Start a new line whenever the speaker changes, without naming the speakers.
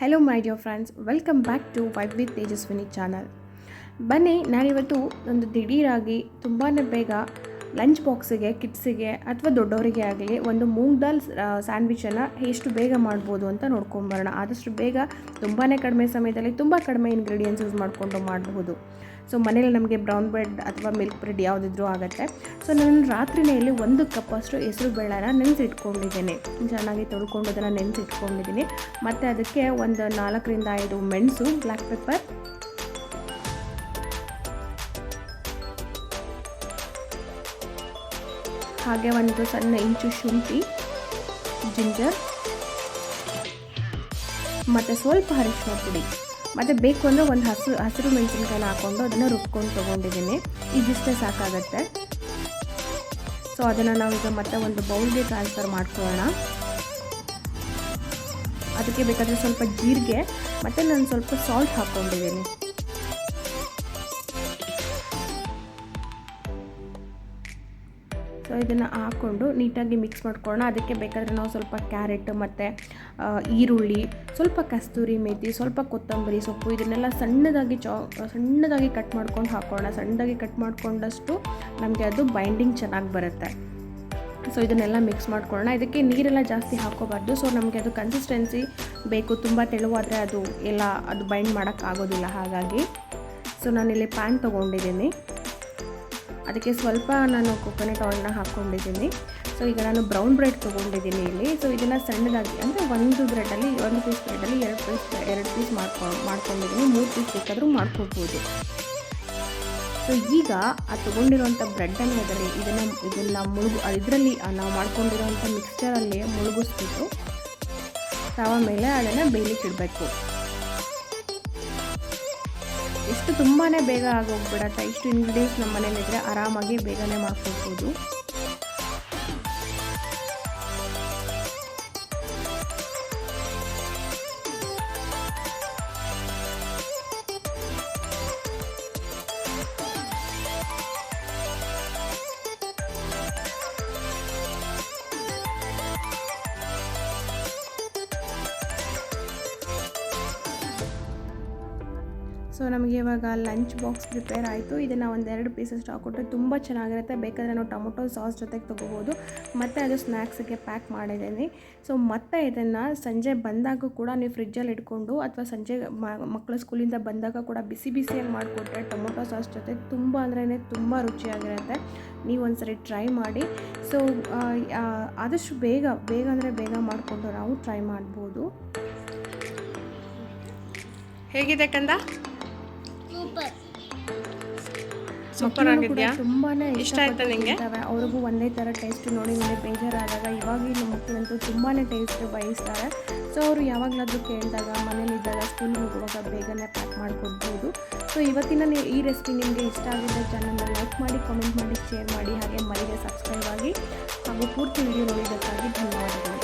Hello my dear friends welcome back to Vibe with Tejaswini channel ಬನ್ನಿ, ನಾನಿವತ್ತು ಒಂದು ದಿಢೀರಾಗಿ ತುಂಬಾ ಬೇಗ ಲಂಚ್ ಬಾಕ್ಸಿಗೆ ಕಿಡ್ಸಿಗೆ ಅಥವಾ ದೊಡ್ಡವರಿಗೆ ಆಗಲಿ ಒಂದು ಮೂಂಗ್ ದಾಲ್ ಸ್ಯಾಂಡ್ವಿಚನ್ನು ಎಷ್ಟು ಬೇಗ ಮಾಡ್ಬೋದು ಅಂತ ನೋಡ್ಕೊಂಬರೋಣ. ಆದಷ್ಟು ಬೇಗ ತುಂಬಾ ಕಡಿಮೆ ಸಮಯದಲ್ಲಿ ತುಂಬ ಕಡಿಮೆ ಇಂಗ್ರೀಡಿಯೆಂಟ್ಸ್ ಯೂಸ್ ಮಾಡಿಕೊಂಡು ಮಾಡಬಹುದು ಸೊ ಮನೇಲಿ ನಮಗೆ ಬ್ರೌನ್ ಬ್ರೆಡ್ ಅಥವಾ ಮಿಲ್ಕ್ ಬ್ರೆಡ್ ಯಾವುದಿದ್ರೂ ಆಗುತ್ತೆ. ಸೊ ನಾನು ರಾತ್ರಿನೇ ಇಲ್ಲಿ ಒಂದು ಕಪ್ಪಷ್ಟು ಹೆಸರು ಬೇಳೆನ ನೆನೆಸಿಟ್ಕೊಂಡಿದ್ದೇನೆ. ಚೆನ್ನಾಗಿ ತೊಳ್ಕೊಂಡು ಅದನ್ನು ನೆನೆಸಿಟ್ಕೊಂಡಿದ್ದೀನಿ. ಮತ್ತು ಅದಕ್ಕೆ ಒಂದು ನಾಲ್ಕರಿಂದ ಐದು ಮೆಣಸು ಬ್ಲ್ಯಾಕ್ ಪೆಪ್ಪರ್ ಹಾಗೆ ಒಂದು ಸಣ್ಣ ಇಂಚು ಶುಂಠಿ, ಜಿಂಜರ್, ಮತ್ತು ಸ್ವಲ್ಪ ಅರಿಶಿನ ಪುಡಿ. ಮತ್ತು ಬೇಕು ಅಂದರೆ ಒಂದು ಹಸಿರು ಹಸಿರು ಮೆಣಸಿನ್ಕಾಯಿನ ಹಾಕ್ಕೊಂಡು ಅದನ್ನು ರುಬ್ಕೊಂಡು ತೊಗೊಂಡಿದ್ದೀನಿ. ಇದಿಷ್ಟೇ ಸಾಕಾಗತ್ತೆ. ಸೊ ಅದನ್ನು ನಾವೀಗ ಮತ್ತೆ ಒಂದು ಬೌಲ್ಗೆ ಟ್ರಾನ್ಸ್ಫರ್ ಮಾಡ್ಕೊಳ್ಳೋಣ. ಅದಕ್ಕೆ ಬೇಕಾದರೆ ಸ್ವಲ್ಪ ಜೀರಿಗೆ, ಮತ್ತು ನಾನು ಸ್ವಲ್ಪ ಸಾಲ್ಟ್ ಹಾಕ್ಕೊಂಡಿದ್ದೀನಿ ಸೊ ಇದನ್ನು ಹಾಕ್ಕೊಂಡು ನೀಟಾಗಿ ಮಿಕ್ಸ್ ಮಾಡ್ಕೊಳ್ಳೋಣ. ಅದಕ್ಕೆ ಬೇಕಾದರೆ ನಾವು ಸ್ವಲ್ಪ ಕ್ಯಾರೆಟ್ ಮತ್ತು ಈರುಳ್ಳಿ, ಸ್ವಲ್ಪ ಕಸ್ತೂರಿ ಮೇಥಿ ಸ್ವಲ್ಪ ಕೊತ್ತಂಬರಿ ಸೊಪ್ಪು ಇದನ್ನೆಲ್ಲ ಸಣ್ಣದಾಗಿ ಚಾ, ಸಣ್ಣದಾಗಿ ಕಟ್ ಮಾಡ್ಕೊಂಡು ಹಾಕೋಣ ಸಣ್ಣದಾಗಿ ಕಟ್ ಮಾಡಿಕೊಂಡಷ್ಟು ನಮಗೆ ಅದು ಬೈಂಡಿಂಗ್ ಚೆನ್ನಾಗಿ ಬರುತ್ತೆ. ಸೊ ಇದನ್ನೆಲ್ಲ ಮಿಕ್ಸ್ ಮಾಡ್ಕೊಳ್ಳೋಣ. ಇದಕ್ಕೆ ನೀರೆಲ್ಲ ಜಾಸ್ತಿ ಹಾಕೋಬಾರ್ದು ಸೊ ನಮಗೆ ಅದು ಕನ್ಸಿಸ್ಟೆನ್ಸಿ ಬೇಕು. ತುಂಬ ತೆಳುವಾದರೆ ಅದು ಎಲ್ಲ, ಅದು ಬೈಂಡ್ ಮಾಡೋಕ್ಕಾಗೋದಿಲ್ಲ ಹಾಗಾಗಿ. ಸೊ ನಾನಿಲ್ಲಿ ಪ್ಯಾನ್ ತೊಗೊಂಡಿದ್ದೀನಿ. ಅದಕ್ಕೆ ಸ್ವಲ್ಪ ನಾನು ಕೊಕೊನಟ್ ಆಯಿಲ್ನ ಹಾಕ್ಕೊಂಡಿದ್ದೀನಿ. ಸೊ ಈಗ ನಾನು ಬ್ರೌನ್ ಬ್ರೆಡ್ ತೊಗೊಂಡಿದ್ದೀನಿ ಇಲ್ಲಿ. ಸೊ ಇದನ್ನು ಸಣ್ಣದಾಗಿ, ಅಂದರೆ ಒಂದು ಬ್ರೆಡಲ್ಲಿ ಒಂದು ಪೀಸ್ ಬ್ರೆಡಲ್ಲಿ ಎರಡು ಪೀಸ್ ಎರಡು ಪೀಸ್ ಮಾಡ್ಕೊಂಡು ಮಾಡ್ಕೊಂಡಿದ್ದೀನಿ. ಮೂರು ಪೀಸ್ ಬೇಕಾದರೂ ಮಾಡ್ಕೊಳ್ಬೋದು ಸೊ ಈಗ ಆ ತೊಗೊಂಡಿರೋಂಥ ಬ್ರೆಡ್ಡನ್ನು ಅದರಲ್ಲಿ ಇದನ್ನು ಇದನ್ನು ಮುಳುಗು ಇದರಲ್ಲಿ ನಾವು ಮಾಡ್ಕೊಂಡಿರೋಂಥ ಮಿಕ್ಸ್ಚರಲ್ಲಿ ಮುಳುಗಿಸ್ಬಿಟ್ಟು, ತವ ಮೇಲೆ ಅದನ್ನು ಬೇಯಲಿಕ್ಕೆ ಇಡಬೇಕು. ಎಷ್ಟು ತುಂಬಾ ಬೇಗ ಆಗೋಗ್ಬಿಡತ್ತೆ. ಇಷ್ಟು ಇಂಗ್ರೀಡಿಯೆಂಟ್ಸ್ ನಮ್ಮ ಮನೇಲಿದ್ರೆ ಆರಾಮಾಗಿ ಬೇಗನೆ ಮಾಡ್ಕೊಡ್ಬೋದು ಸೊ ನಮಗೆ ಇವಾಗ ಲಂಚ್ ಬಾಕ್ಸ್ ಪ್ರಿಪೇರ್ ಆಯಿತು. ಇದನ್ನು ಒಂದೆರಡು ಪೀಸಸ್ ಹಾಕ್ಕೊಟ್ರೆ ತುಂಬ ಚೆನ್ನಾಗಿರುತ್ತೆ. ಬೇಕಾದರೆ ನಾವು ಟೊಮೊಟೊ ಸಾಸ್ ಜೊತೆಗೆ ತೊಗೋಬೋದು. ಮತ್ತು ಅದು ಸ್ನ್ಯಾಕ್ಸ್ಗೆ ಪ್ಯಾಕ್ ಮಾಡಿದ್ದೀನಿ. ಸೊ ಮತ್ತೆ ಇದನ್ನು ಸಂಜೆ ಬಂದಾಗ ಕೂಡ ನೀವು ಫ್ರಿಜ್ಜಲ್ಲಿ ಇಟ್ಕೊಂಡು ಅಥವಾ ಸಂಜೆ ಮಕ್ಕಳು ಸ್ಕೂಲಿಂದ ಬಂದಾಗ ಕೂಡ ಬಿಸಿ ಬಿಸಿಯಾಗಿ ಮಾಡಿಕೊಟ್ರೆ ಟೊಮೊಟೊ ಸಾಸ್ ಜೊತೆ ತುಂಬ ಅಂದ್ರೇ ತುಂಬ ರುಚಿಯಾಗಿರುತ್ತೆ. ನೀವು ಒಂದ್ಸರಿ ಟ್ರೈ ಮಾಡಿ. ಸೊ ಆದಷ್ಟು ಬೇಗ ಬೇಗ ಅಂದರೆ ಬೇಗ ಮಾಡಿಕೊಂಡು ನಾವು ಟ್ರೈ ಮಾಡ್ಬೋದು. ಹೇಗಿದೆ ಕಂದ?
ಸೂಪರ್ ಆಗಿದೆಯಾ
ತುಂಬಾನೇ
ಇಷ್ಟ ಆಯ್ತಾ ನಿಮಗೆ
ಅವ್ರಿಗೂ ಒಂದೇ ತರ ಟೇಸ್ಟ್ ನೋಡಿ ನೋಡಿ ಬೇಜಾರಾದಾಗ ಇವಾಗಿನ ಮಕ್ಕಳಂತೂ ತುಂಬಾ ಟೇಸ್ಟ್ ಬಯಸ್ತಾರೆ. ಸೊ ಅವರು ಯಾವಾಗಲಾದರೂ ಕೇಳಿದಾಗ ಮನೇಲಿದ್ದಾಗ ಸ್ಕೂಲ್ ಹೋಗುವಾಗ ಬೇಗನೆ ಪ್ಯಾಕ್ ಮಾಡಿಕೊಡ್ಬೋದು. ಸೊ ಇವತ್ತಿನ ಈ ರೆಸಿಪಿ ನಿಮಗೆ ಇಷ್ಟ ಆಗಿದ್ದರೆ ಚಾನಲ್ನ ಲೈಕ್ ಮಾಡಿ ಕಮೆಂಟ್ ಮಾಡಿ ಶೇರ್ ಮಾಡಿ ಹಾಗೆ ಮನೆಗೆ ಸಬ್ಸ್ಕ್ರೈಬ್ ಆಗಿ ಹಾಗೂ ಪೂರ್ತಿ ವಿಡಿಯೋ ನೋಡಿದ್ದಕ್ಕಾಗಿ ಧನ್ಯವಾದಗಳು.